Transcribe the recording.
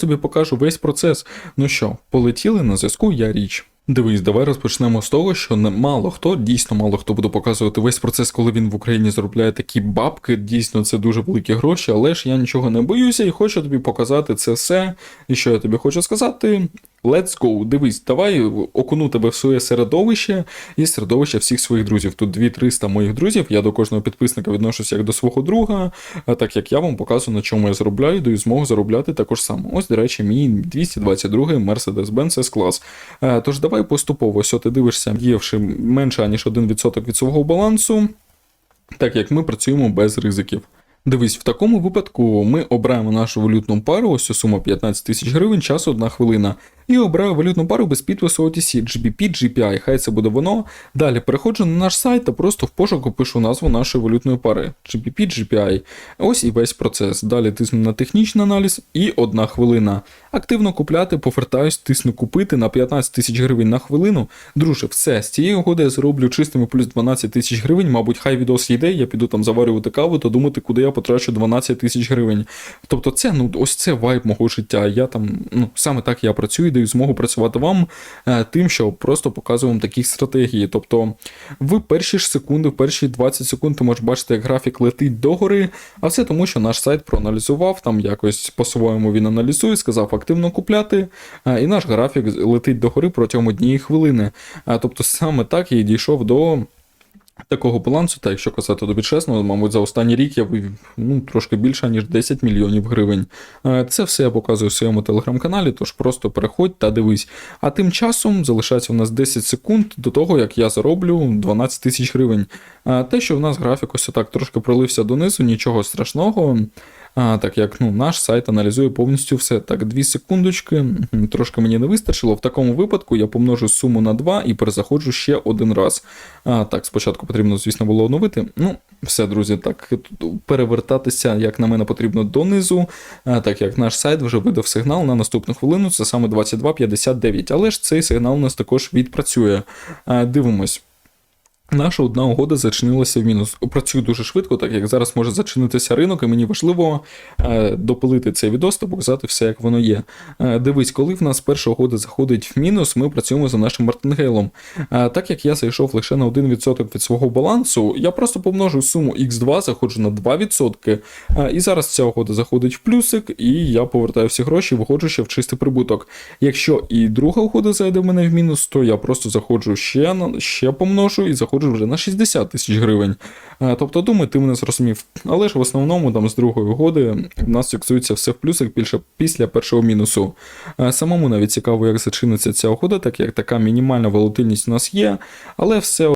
тобі покажу весь процес. Ну що, полетіли на зв'язку, я річ. Дивись, давай розпочнемо з того, що не мало хто, дійсно мало хто буде показувати весь процес, коли він в Україні заробляє такі бабки. Дійсно, це дуже великі гроші, але ж я нічого не боюся і хочу тобі показати це все. І що я тобі хочу сказати? Let's go. Дивись, давай окуну тебе в своє середовище і середовище всіх своїх друзів. Тут 2-300 моїх друзів. Я до кожного підписника відношуся як до свого друга, так як я вам показую, на чому я заробляю, даю змогу заробляти також само. Ось, до речі, мій 222 Mercedes-Benz S-Class. Е, Тож давай поступово, ось ти дивишся, діявши менше аніж 1% від свого балансу, так як ми працюємо без ризиків. Дивись, в такому випадку ми обираємо нашу валютну пару, ось цю суму 15 тисяч гривень, час 1 хвилина. І обираю валютну пару без підпису OTC, GBP, GPI, хай це буде воно. Далі переходжу на наш сайт та просто в пошуку пишу назву нашої валютної пари GBP, GPI. Ось і весь процес. Далі тисну на технічний аналіз і одна хвилина. Активно купляти, повертаюсь, тисну купити на 15 тисяч гривень на хвилину. Друже, все, з цієї угоди я зроблю чистими плюс 12 тисяч гривень. Мабуть, хай відос йде, я піду там заварювати каву та думати, куди я потрачу 12 тисяч гривень. Тобто, це ну ось це вайб мого життя. Я там, ну саме так я працюю, даю змогу працювати вам е, тим, що просто показую вам такі стратегії. Тобто, в перші ж секунди, в перші 20 секунд ти можеш бачити, як графік летить догори, а все тому, що наш сайт проаналізував, там якось по-своєму він аналізує, сказав активно купляти, е, і наш графік летить догори протягом однієї хвилини. Е, Тобто саме так я дійшов до. Такого балансу, та якщо казати тобі чесно, мабуть, за останній рік я вивів ну, трошки більше, ніж 10 мільйонів гривень. Е, Це все я показую в своєму телеграм-каналі, тож просто переходь та дивись. А тим часом залишається у нас 10 секунд до того, як я зароблю 12 тисяч гривень. Е, Те, що в нас графік ось так трошки пролився донизу, нічого страшного. А, так як ну, наш сайт аналізує повністю все. Так, дві секундочки, трошки мені не вистачило. В такому випадку я помножу суму на 2 і перезаходжу ще один раз. А, так, спочатку потрібно, звісно, було оновити. Ну, все, друзі, так, перевертатися, як на мене, потрібно донизу, а, так як наш сайт вже видав сигнал на наступну хвилину, це саме 22.59. Але ж цей сигнал у нас також відпрацює. А, дивимось. Наша одна угода зачинилася в мінус. Працюю дуже швидко, так як зараз може зачинитися ринок, і мені важливо е, допилити цей відос та показати все, як воно є. Е, дивись, коли в нас перша угода заходить в мінус, ми працюємо за нашим мартингейлом. Е, так як я зайшов лише на 1% від свого балансу, я просто помножу суму x2, заходжу на 2%. Е, і зараз ця угода заходить в плюсик, і я повертаю всі гроші, виходжу ще в чистий прибуток. Якщо і друга угода зайде в мене в мінус, то я просто заходжу ще, ще помножу і заходжу вже на 60 тисяч гривень. Е, Тобто, думаю, ти мене зрозумів. Але ж в основному там з другої угоди в нас фіксується все в плюсах більше після першого мінусу. Е, Самому навіть цікаво, як зачиниться ця угода, так як така мінімальна волатильність у нас є, але все